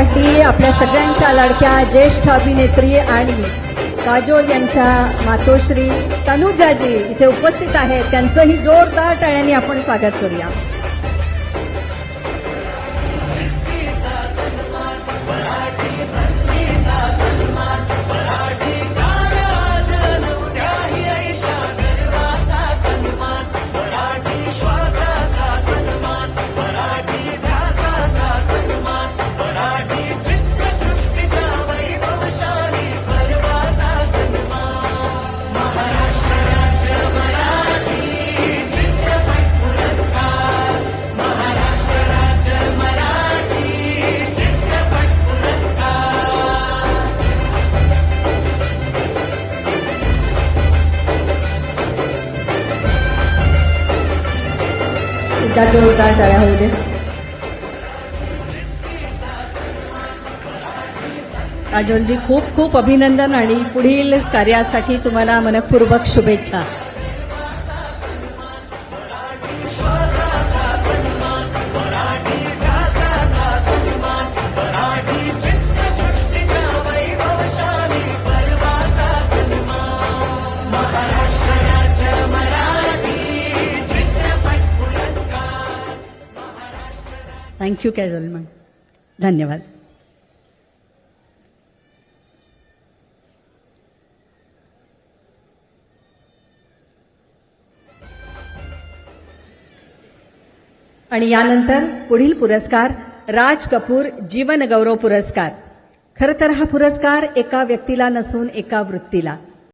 साठी आपल्या सगळ्यांच्या लाडक्या ज्येष्ठ अभिनेत्री आणि काजोल यांच्या मातोश्री तनुजाजी इथे उपस्थित आहेत. त्यांचंही जोरदार टाळ्यांनी आपण स्वागत करूया. एकदा जोरदार टाळ्या होऊ दे काजोलजी खूप खूप अभिनंदन आणि पुढील कार्यासाठी तुम्हाला मनपूर्वक शुभेच्छा. थँक्यू कॅजल मॅम धन्यवाद आणि यानंतर पुढील पुरस्कार राज कपूर जीवन गौरव पुरस्कार. खरं तर हा पुरस्कार एका व्यक्तीला नसून एका वृत्तीला.